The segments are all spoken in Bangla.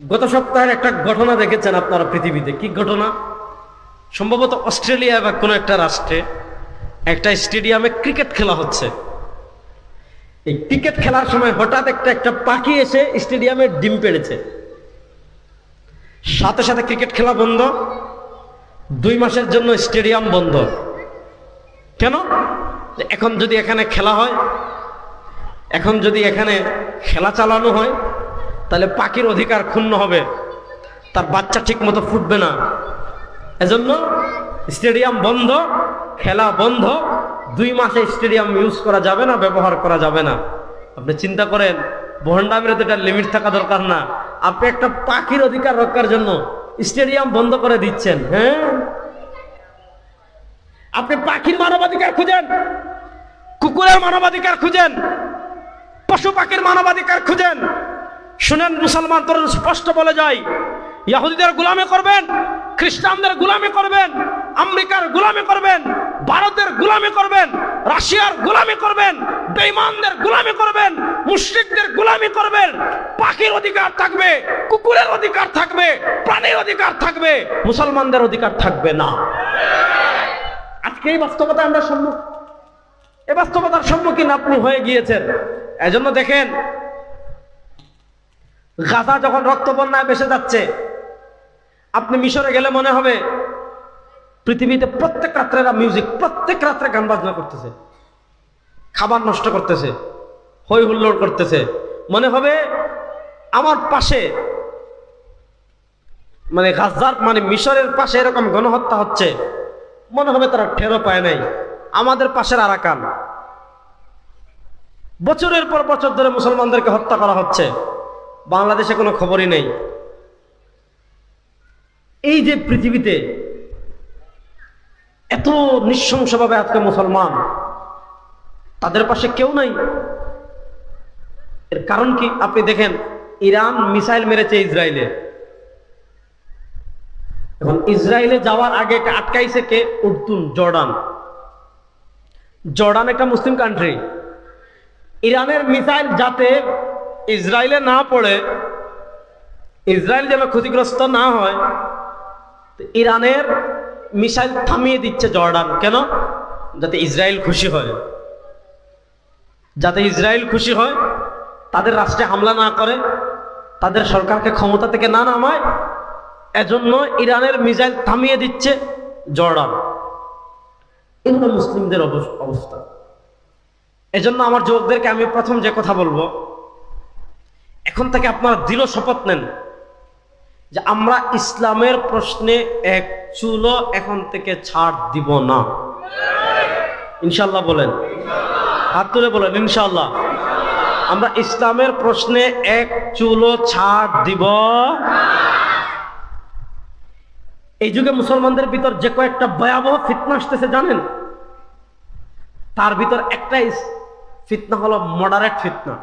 গত সপ্তাহের একটা ঘটনা দেখেছেন আপনারা পৃথিবীতে। কি ঘটনা? সম্ভবত অস্ট্রেলিয়া বা কোনো একটা রাষ্ট্রে একটা স্টেডিয়ামে ক্রিকেট খেলা হচ্ছে। এই ক্রিকেট খেলার সময় হঠাৎ একটা একটা পাখি এসে স্টেডিয়ামে ডিম পেড়েছে। সাথে সাথে ক্রিকেট খেলা বন্ধ। দুই মাসের জন্য স্টেডিয়াম বন্ধ। কেন? এখন যদি এখানে খেলা হয়, এখন যদি এখানে খেলা চালানো হয় তাহলে পাখির অধিকার ক্ষুণ্ণ হবে। তার বাচ্চা ঠিক মতো ফুটবে না। এজন্য স্টেডিয়াম বন্ধ, খেলা বন্ধ। দুই মাসে স্টেডিয়াম ইউজ করা যাবে না, ব্যবহার করা যাবে না। আপনি চিন্তা করেন ভন্ডামের তো এটা লিমিট থাকা দরকার না। আপনি একটা পাখির অধিকার রক্ষার জন্য স্টেডিয়াম বন্ধ করে দিচ্ছেন হ্যাঁ? আপনি পাখির মানবাধিকার খুঁজেন, কুকুরের মানবাধিকার খুঁজেন, পশু পাখির মানবাধিকার খুঁজেন। শুনেন, মুসলমান তরুণ স্পষ্ট বলে যায়, ইয়াহুদিদের গুলামি করবেন, খ্রিস্টানদের গুলামি করবেন, আমেরিকার গুলামি করবেন, ভারতের গুলামি করবেন, রাশিয়ার গুলামি করবেন বেঈমানদের গুলামি করবেন, মুশরিকদের গুলামি করবেন, পাখির অধিকার থাকবে, কুকুরের অধিকার থাকবে, প্রাণীর অধিকার থাকবে, মুসলমানদের অধিকার থাকবে না। আজকে এই বাস্তবতা আমরা সম্মুখ এই বাস্তবতার সম্মুখীন আপনি হয়ে গিয়েছেন। এজন্য দেখেন গাজা যখন রক্ত বন্যায় বেসে যাচ্ছে, আপনি মিশরে গেলে মনে হবে পৃথিবীতে প্রত্যেক রাত্রে এরা মিউজিক প্রত্যেক রাত্রে গান বাজনা করতেছে, খাবার নষ্ট করতেছে হই হুল্লোড় করতেছে। মনে হবে আমার পাশে মানে গাজার মানে মিশরের পাশে এরকম গণহত্যা হচ্ছে, মনে হবে তারা ঠেরো পায় নাই। আমাদের পাশের আরাকান। বছরের পর বছর ধরে মুসলমানদেরকে হত্যা করা হচ্ছে। বাংলাদেশে কোনো খবরই নেই। এই যে পৃথিবীতে এত নৃশংসভাবে আজকে মুসলমান, তাদের পাশে কেউ নাই। এর কারণ কি? আপনি দেখেন, ইরান মিসাইল মেরেছে ইসরায়েলে। এখন ইসরায়েলে যাওয়ার আগে আটকাইছে কে? উর্তুন জর্ডান। জর্ডান একটা মুসলিম কান্ট্রি ইরানের মিসাইল যাতে ইসরায়েলে না পড়ে, ইসরায়েল যেন ক্ষতিগ্রস্ত না হয় ইরানের মিসাইল থামিয়ে দিচ্ছে জর্ডান। কেন? যাতে ইসরায়েল খুশি হয়। যাতে ইসরায়েল খুশি হয়, তাদের রাষ্ট্রে হামলা না করে, তাদের সরকারকে ক্ষমতা থেকে না নামায়, এজন্য ইরানের মিসাইল থামিয়ে দিচ্ছে জর্ডান। এগুলো মুসলিমদের অবস- অবস্থা। এজন্য আমার যুবকদেরকে আমি প্রথম যে কথা বলব এখন থেকে আপনারা দৃঢ় শপথ নেন যে আমরা ইসলামের প্রশ্নে এক চুলো এখন থেকে ছাড় দিব না। ইনশাল্লাহ বলেন। হাত তুলে বলেন ইনশাল্লাহ আমরা ইসলামের প্রশ্নে এক চুলো ছাড় দিব এই যুগে মুসলমানদের ভিতর যে কয়েকটা ভয়াবহ ফিতনা আসতেছে, জানেন? তার ভিতর একটাই ফিতনা হলো মডারেট ফিতনা।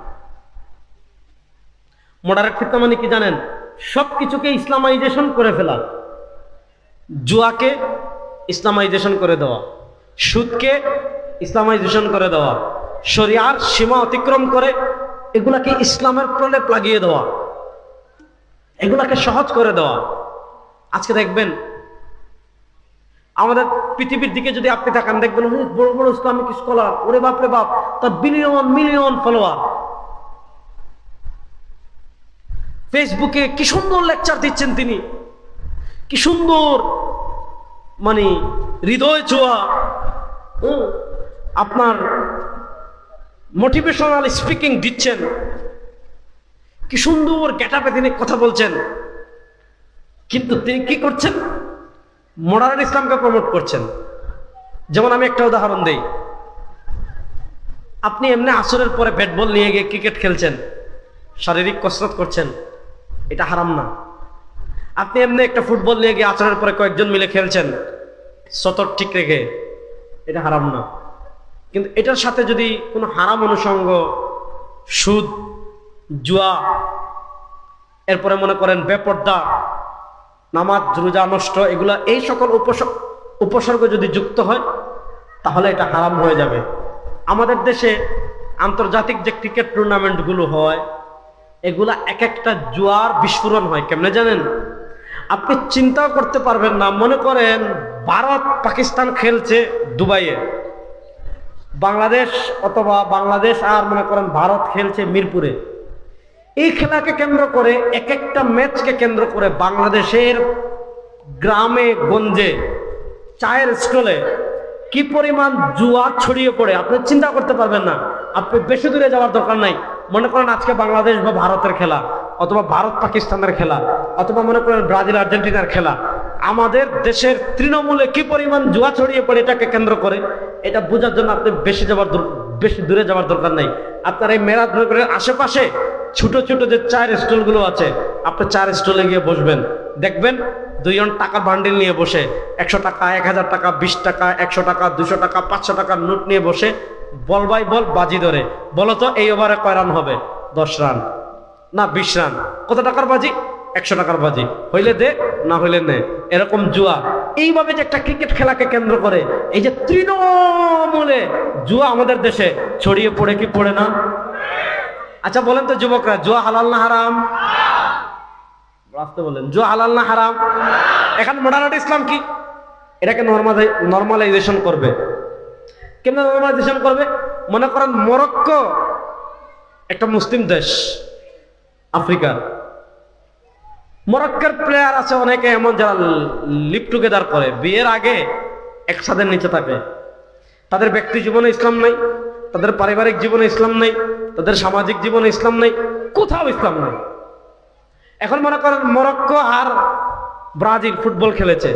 মডারেট ফিতনা মানে কি জানেন? সব কিছুকে ইসলামাইজেশন করে ফেলা। জুয়াকে ইসলামাইজেশন করে দেওয়া। সুদকে ইসলামাইজেশন করে দেওয়া। শরিয়ার সীমা অতিক্রম করে এগুলাকে ইসলামের প্রলেপ লাগিয়ে দেওয়া। এগুলাকে সহজ করে দেওয়া। আজকে দেখবেন, আমাদের পৃথিবীর দিকে যদি আপনি তাকান, দেখবেন বড় বড় ইসলামিক স্কলার ওরে বাপরে বাপ, তার বিলিয়ন মিলিয়ন ফলোয়ার ফেসবুকে কি সুন্দর লেকচার দিচ্ছেন তিনি? কি সুন্দর মানে হৃদয় ছোঁয়া আপনার মোটিভেশনাল স্পিকিং দিচ্ছেন। কি সুন্দর গেটাপে তিনি কথা বলছেন। কিন্তু তিনি কি করছেন? মডার্ন ইসলামকে প্রমোট করছেন। যেমন আমি একটা উদাহরণ দেই। আপনি এমনি আসরের পরে ব্যাট বল নিয়ে গিয়ে ক্রিকেট খেলছেন। শারীরিক কসরত করছেন। এটা হারাম না। আপনি এমনি একটা ফুটবল নিয়ে গিয়ে আচরের পরে কয়েকজন মিলে খেলছেন, সতর ঠিক রেখে, এটা হারাম না। কিন্তু এটার সাথে যদি কোনো হারাম অনুষঙ্গ, সুদ, জুয়া, এরপরে মনে করেন বেপর্দা, নামাজ, রোজা, নষ্ট, এগুলা এই সকল উপস- উপসর্গ যদি যুক্ত হয়, তাহলে এটা হারাম হয়ে যাবে। আমাদের দেশে আন্তর্জাতিক যে ক্রিকেট টুর্নামেন্টগুলো হয় এগুলা এক একটা জুয়ার বিস্ফোরণ হয়, কেমনে জানেন? আপনি চিন্তাও করতে পারবেন না। মনে করেন ভারত পাকিস্তান খেলছে দুবাইয়ে। বাংলাদেশ অথবা বাংলাদেশ আর মনে করেন ভারত খেলছে মিরপুরে। এই খেলাকে কেন্দ্র করে এক একটা ম্যাচকে কেন্দ্র করে বাংলাদেশের গ্রামে, গঞ্জে, চায়ের স্টলে কি পরিমাণ জুয়া ছড়িয়ে পড়ে, আপনি চিন্তা করতে পারবেন না। আপনি বেশি দূরে যাওয়ার দরকার নাই। মনে করেন আজকে বাংলাদেশ বা ভারতের খেলা, অথবা ভারত পাকিস্তানের খেলা, অথবা মনে করেন ব্রাজিল, আর্জেন্টিনার খেলা, আমাদের দেশের তৃণমূলে কি পরিমাণ জুয়া ছড়িয়ে পড়ে এটাকে কেন্দ্র করে, এটা বোঝার জন্য আপনি বেশি যাওয়ার বেশি দূরে যাওয়ার দরকার নেই। আপনার এই মেরাজ নগরের আশেপাশে ছোট ছোট যে চায়ের স্টলগুলো আছে, আপনি চায়ের স্টলে গিয়ে বসবেন। দেখবেন দুইজন টাকার বান্ডিল নিয়ে বসে, একশো টাকা, এক হাজার টাকা, বিশ টাকা, একশো টাকা, দুশো টাকা, পাঁচশো টাকার নোট নিয়ে বসে বল বাই বল, বাজি ধরে। বলো তো, এই ওভারে কয় রান হবে? দশ রান। না, বিশ রান। কত টাকার বাজি? একশো টাকার বাজি। হইলে দে, না হইলে নে। এরকম জুয়া। এইভাবে যে একটা ক্রিকেট খেলাকে কেন্দ্র করে, এই যে তৃণমূলে জুয়া আমাদের দেশে, ছড়িয়ে পড়ে কি পড়ে না? আচ্ছা বলেন তো যুবকরা, জুয়া হালাল না হারাম? আসতে বলেন, জুয়া হালাল না হারাম? এখন মডার্ন ইসলাম কি? এটাকে নর্মাল নর্মালাইজেশন করবে। কেমন নর্মালাইজেশন করবে? মনে করেন মরক্কো একটা মুসলিম দেশ, আফ্রিকার। মরক্কের প্লেয়ার আছে অনেকে, এমন যারা লিপ টুগেদার করে। বিয়ের আগে একসাথে নিচে থাকে। তাদের ব্যক্তি জীবনে ইসলাম নাই, তাদের পারিবারিক জীবনে ইসলাম নেই, তাদের সামাজিক জীবনে ইসলাম নেই, কোথাও ইসলাম নেই। এখন মনে করেন মরক্কো আর ব্রাজিল ফুটবল খেলেছে।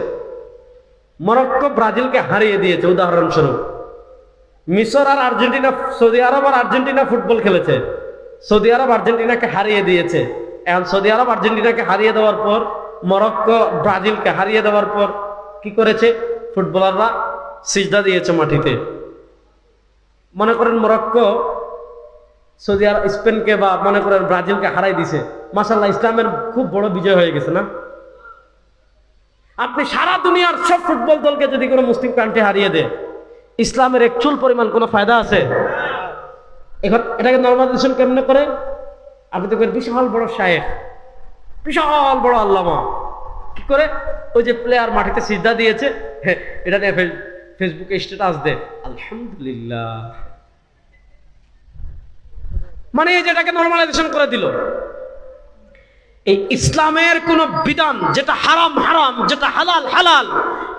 মরক্কো ব্রাজিলকে হারিয়ে দিয়েছে, উদাহরণস্বরূপ। মিশর আর আর্জেন্টিনা, সৌদি আরব আর আর্জেন্টিনা ফুটবল খেলেছে। সৌদি আরব আর্জেন্টিনাকে হারিয়ে দিয়েছে। এখন সৌদি আরব আর্জেন্টিনাকে হারিয়ে দেওয়ার পর, মরক্কো ব্রাজিলকে হারিয়ে দেওয়ার পর কি করেছে? ফুটবলাররা সিজদা দিয়েছে মাটিতে। মনে করেন মরক্কো সৌদি আরব স্পেনকে বা মনে করেন ব্রাজিলকে হারাই দিছে। মাসাল্লাহ ইসলামের খুব বড় বিজয় হয়ে গেছে না? আপনি সারা দুনিয়ার সব ফুটবল দলকে যদি কোনো মুসলিম কান্ট্রি হারিয়ে দেয় ইসলামের এক চুল পরিমাণ কোনো ফায়দা আছে? এখন এটাকে নর্মালাইজেশন কেমনে করে? আপনি দেখবেন বিশাল বড় শায়েখ, বিশাল বড় আল্লামা। কি করে? ওই যে প্লেয়ার মাটিতে সিদ্ধা দিয়েছে। এটা নিয়ে ফেসবুকে স্ট্যাটাস দে আলহামদুলিল্লাহ। মানে এই যেটাকে নর্মালাইজেশন করে দিল। এই ইসলামের কোন বিধান যেটা হারাম হারাম, যেটা হালাল হালাল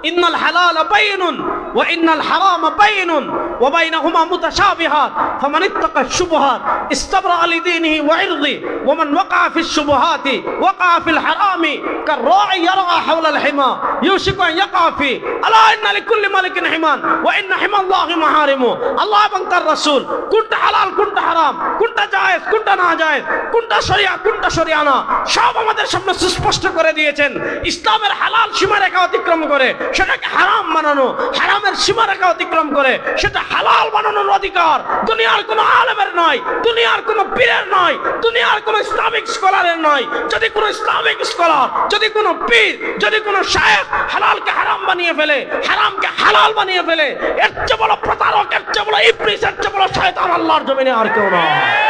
ইন্নাল হালাল বাইনুন ওয়া ইন্নাল হারাম বাইনুন ওয়া বাইনাহুমা মুতাশাবিহাত। ফামান ইত্তাকা শুবহাত, ইস্তাবরা লিদীনিহি ওয়া ইরদি, ওয়া মান ওয়াকা ফিশ শুবহাতি, ওয়াকা ফিল হারামি কাররা'i ইয়ারআ হাওলা আল হিমা, ইউশিকু আন ইয়াকা ফি, আলা ইন্না লিকুল্লি মালিকিন হিমান, ওয়া ইন্না হিমাল্লাহি মাহারিমু। আল্লাহ এবং তার রাসূল, কোনটা হালাল, কোনটা হারাম, কোনটা জায়েজ, কোনটা না জায়েজ কোনটা শরিয়া কোনটা শরিয়া না সব আমাদের সামনে সুস্পষ্ট করে দিয়েছেন। ইসলামের হালাল সীমারেখা অতিক্রম করে সেটাকে হারাম বানানো, হারামের সীমারেখা অতিক্রম করে, সেটা হালাল বানানোর অধিকার দুনিয়ার কোনো আলেমের নয়, দুনিয়ার কোনো পীরের নয়, দুনিয়ার কোনো ইসলামিক স্কলারের নয়। যদি কোনো ইসলামিক স্কলার, যদি কোনো পীর, যদি কোনো শায়েখ হালালকে হারাম বানিয়ে ফেলে, হারামকে হালাল বানিয়ে ফেলে, এর চেয়ে বড় প্রতারক, এর চেয়ে বড় ইবলিস, এর চেয়ে বড় শয়তান আল্লাহর জমিনে আর কেউ নয়।